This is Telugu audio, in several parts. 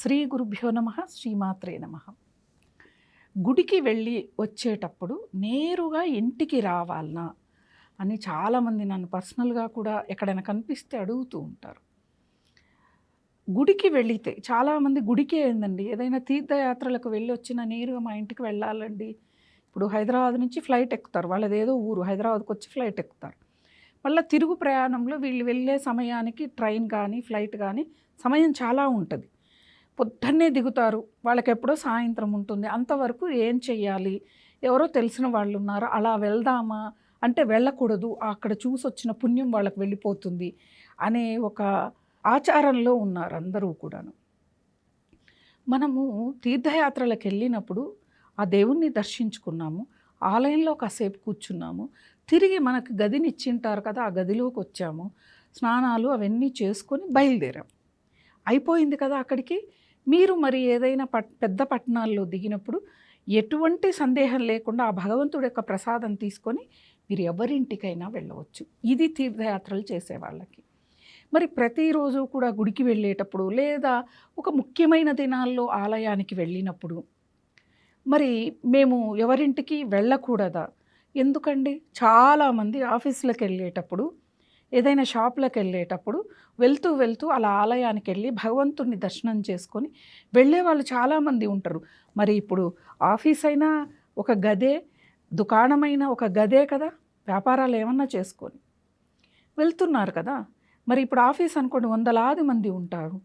శ్రీ గురుభ్యో నమ శ్రీమాత్రే నమ. గుడికి వెళ్ళి వచ్చేటప్పుడు నేరుగా ఇంటికి రావాలనా అని చాలామంది నన్ను పర్సనల్గా కూడా ఎక్కడైనా కనిపిస్తే అడుగుతూ ఉంటారు. గుడికి వెళితే చాలామంది గుడికే ఏందండి? ఏదైనా తీర్థయాత్రలకు వెళ్ళి వచ్చిన నేరుగా మా ఇంటికి వెళ్ళాలండి. ఇప్పుడు హైదరాబాద్ నుంచి ఫ్లైట్ ఎక్కుతారు. వాళ్ళది ఏదో ఊరు హైదరాబాద్కి వచ్చి ఫ్లైట్ ఎక్కుతారు. మళ్ళీ తిరుగు ప్రయాణంలో వీళ్ళు వెళ్ళే సమయానికి ట్రైన్ కానీ ఫ్లైట్ కానీ సమయం చాలా ఉంటుంది. పొద్దున్నే దిగుతారు. వాళ్ళకి ఎప్పుడో సాయంత్రం ఉంటుంది. అంతవరకు ఏం చెయ్యాలి? ఎవరో తెలిసిన వాళ్ళు ఉన్నారు అలా వెళ్దామా? అంటే వెళ్ళకూడదు. అక్కడ చూసి వచ్చిన పుణ్యం వాళ్ళకి వెళ్ళిపోతుంది అనే ఒక ఆచారంలో ఉన్నారు అందరూ కూడాను. మనము తీర్థయాత్రలకు వెళ్ళినప్పుడు ఆ దేవుణ్ణి దర్శించుకున్నాము. ఆలయంలో కాసేపు కూర్చున్నాము. తిరిగి మనకు గదిని ఇచ్చింటారు కదా ఆ గదిలోకి వచ్చాము స్నానాలు అవన్నీ చేసుకొని బయలుదేరాం. అయిపోయింది కదా అక్కడికి? మీరు మరి ఏదైనా పట్ పెద్ద పట్టణాల్లో దిగినప్పుడు ఎటువంటి సందేహం లేకుండా ఆ భగవంతుడి యొక్క ప్రసాదం తీసుకొని మీరు ఎవరింటికైనా వెళ్ళవచ్చు. ఇది తీర్థయాత్రలు చేసే వాళ్ళకి. మరి ప్రతిరోజు కూడా గుడికి వెళ్ళేటప్పుడు లేదా ఒక ముఖ్యమైన దినాల్లో ఆలయానికి వెళ్ళినప్పుడు మరి మేము ఎవరింటికి వెళ్ళకూడదా? ఎందుకండి? చాలామంది ఆఫీసులకు వెళ్ళేటప్పుడు ఏదైనా షాప్లకు వెళ్ళేటప్పుడు వెళ్తూ వెళ్తూ అలా ఆలయానికి వెళ్ళి భగవంతుడిని దర్శనం చేసుకొని వెళ్ళే వాళ్ళు చాలామంది ఉంటారు. మరి ఇప్పుడు ఆఫీస్ అయినా ఒక గదే దుకాణమైన ఒక గదే కదా వ్యాపారాలు ఏమన్నా చేసుకొని వెళ్తున్నారు కదా. మరి ఇప్పుడు ఆఫీస్ అనుకోండి వందలాది మంది ఉంటారు.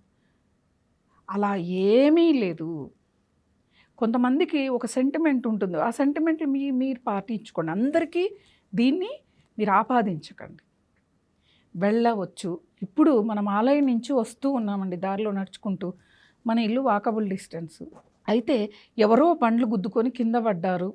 అలా ఏమీ లేదు. కొంతమందికి ఒక సెంటిమెంట్ ఉంటుంది. ఆ సెంటిమెంట్ మీ మీరు పాటించుకోండి. అందరికీ దీన్ని మీరు ఆపాదించకండి. వెళ్ళవచ్చు. ఇప్పుడు మనం ఆలయం నుంచి వస్తూ ఉన్నామండి దారిలో నడుచుకుంటూ. మన ఇల్లు వాకబుల్ డిస్టెన్స్. అయితే ఎవరో పండ్లు గుద్దుకొని కింద పడ్డారు.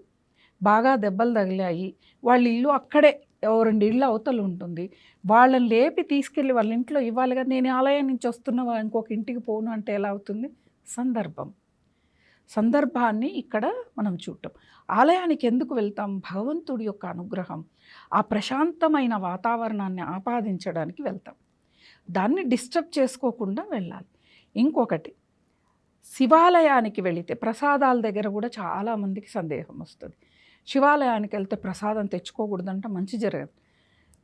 బాగా దెబ్బలు తగిలాయి. వాళ్ళ ఇల్లు అక్కడే ఓ రెండు ఇళ్ళు అవతలు ఉంటుంది. వాళ్ళని లేపి తీసుకెళ్ళి వాళ్ళ ఇంట్లో ఇవ్వాలి కదా నేను ఆలయం నుంచి వస్తున్న ఇంకొక ఇంటికి పోను అంటే ఎలా అవుతుంది? సందర్భం. సందర్భాన్ని ఇక్కడ మనం చూడటం. ఆలయానికి ఎందుకు వెళ్తాం? భగవంతుడి యొక్క అనుగ్రహం ఆ ప్రశాంతమైన వాతావరణాన్ని ఆపాదించడానికి వెళ్తాం. దాన్ని డిస్టర్బ్ చేసుకోకుండా వెళ్ళాలి. ఇంకొకటి శివాలయానికి వెళితే ప్రసాదాల దగ్గర కూడా చాలామందికి సందేహం వస్తుంది. శివాలయానికి వెళ్తే ప్రసాదం తెచ్చుకోకూడదంటే మంచి జరగదు.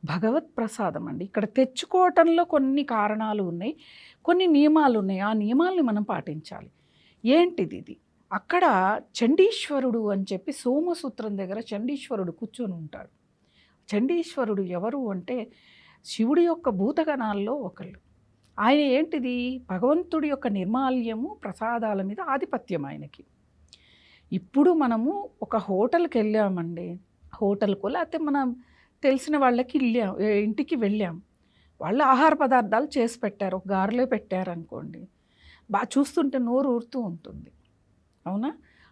భగవత్ ప్రసాదం అండి. ఇక్కడ తెచ్చుకోవటంలో కొన్ని కారణాలు ఉన్నాయి కొన్ని నియమాలు ఉన్నాయి. ఆ నియమాల్ని మనం పాటించాలి. ఏంటిది ఇది? అక్కడ చండీశ్వరుడు అని చెప్పి సోమసూత్రం దగ్గర చండీశ్వరుడు కూర్చొని ఉంటాడు. చండీశ్వరుడు ఎవరు అంటే శివుడి యొక్క భూతగణాల్లో ఒకళ్ళు. ఆయన ఏంటిది? భగవంతుడి యొక్క నిర్మాల్యము ప్రసాదాల మీద ఆధిపత్యం ఆయనకి. ఇప్పుడు మనము ఒక హోటల్కి వెళ్ళామండి. హోటల్కు లేకపోతే మనం తెలిసిన వాళ్ళకి వెళ్ళాం ఇంటికి వెళ్ళాం. వాళ్ళు ఆహార పదార్థాలు చేసి పెట్టారు ఒక గారెలో పెట్టారనుకోండి. బాగా చూస్తుంటే నోరు ఊరుతూ ఉంటుంది. అవునా?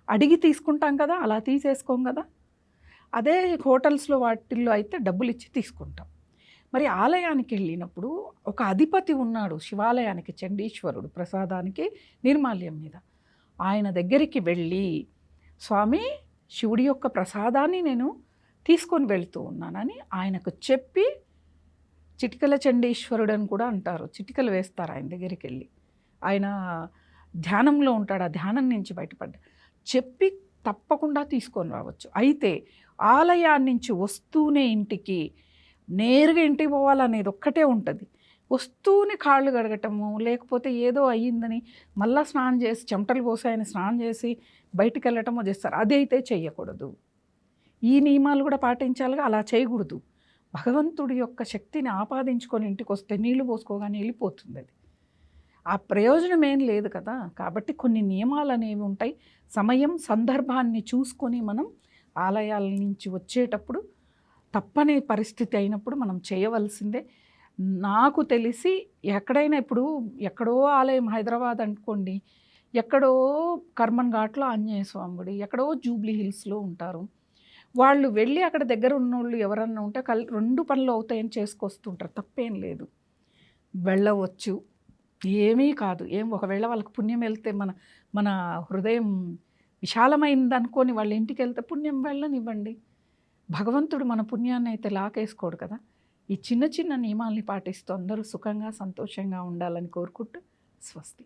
అడిగి తీసుకుంటాం కదా అలా తీసేసుకోం కదా. అదే హోటల్స్లో వాటిల్లో అయితే డబ్బులు ఇచ్చి తీసుకుంటాం. మరి ఆలయానికి వెళ్ళినప్పుడు ఒక అధిపతి ఉన్నాడు శివాలయానికి చండీశ్వరుడు ప్రసాదానికి నిర్మాల్యం మీద. ఆయన దగ్గరికి వెళ్ళి స్వామి శివుడి యొక్క ప్రసాదాన్ని నేను తీసుకొని వెళుతూ ఉన్నానని ఆయనకు చెప్పి చిటికల చండీశ్వరుడు అని కూడా అంటారు. చిటికలు వేస్తారు ఆయన దగ్గరికి వెళ్ళి. ఆయన ధ్యానంలో ఉంటాడు ఆ ధ్యానం నుంచి బయటపడ్డా. చెప్పి తప్పకుండా తీసుకొని రావచ్చు. అయితే ఆలయాన్నించి వస్తూనే ఇంటికి నేరుగా ఇంటికి పోవాలనేది ఒక్కటే ఉంటుంది. వస్తూనే కాళ్ళు కడగటము లేకపోతే ఏదో అయ్యిందని మళ్ళీ స్నానం చేసి చెమటలు పోసాయని స్నానం చేసి బయటికి వెళ్ళటమో చేస్తారు. అదైతే చేయకూడదు ఈ నియమాలు కూడా పాటించాలిగా అలా చేయకూడదు. భగవంతుడి యొక్క శక్తిని ఆపాదించుకొని ఇంటికి వస్తే నీళ్ళు పోసుకోగానే వెళ్ళిపోతుంది అది ఆ ప్రయోజనం ఏం లేదు కదా. కాబట్టి కొన్ని నియమాలు అనేవి ఉంటాయి. సమయం సందర్భాన్ని చూసుకొని మనం ఆలయాల నుంచి వచ్చేటప్పుడు తప్పని పరిస్థితి అయినప్పుడు మనం చేయవలసిందే. నాకు తెలిసి ఎక్కడైనా ఇప్పుడు ఎక్కడో ఆలయం హైదరాబాద్ అనుకోండి ఎక్కడో కర్మన్ ఘాట్లో ఆంజనేయ స్వామి గుడి ఎక్కడో జూబ్లీ హిల్స్లో ఉంటారు. వాళ్ళు వెళ్ళి అక్కడ దగ్గర ఉన్నోళ్ళు ఎవరన్నా ఉంటే కల్ రెండు పనులు అవుతాయని చేసుకొస్తుంటారు. తప్పేం లేదు. వెళ్ళవచ్చు. ఏమీ కాదు. ఏం ఒకవేళ వాళ్ళకి పుణ్యం వెళ్తే మన మన హృదయం విశాలమైంది అనుకొని వాళ్ళ ఇంటికి వెళ్తే పుణ్యం వెళ్ళనివ్వండి. భగవంతుడు మన పుణ్యాన్ని అయితే లాకేసుకోడు కదా. ఈ చిన్న చిన్న నియమాల్ని పాటిస్తూ అందరూ సుఖంగా సంతోషంగా ఉండాలని కోరుకుంటూ స్వస్తి.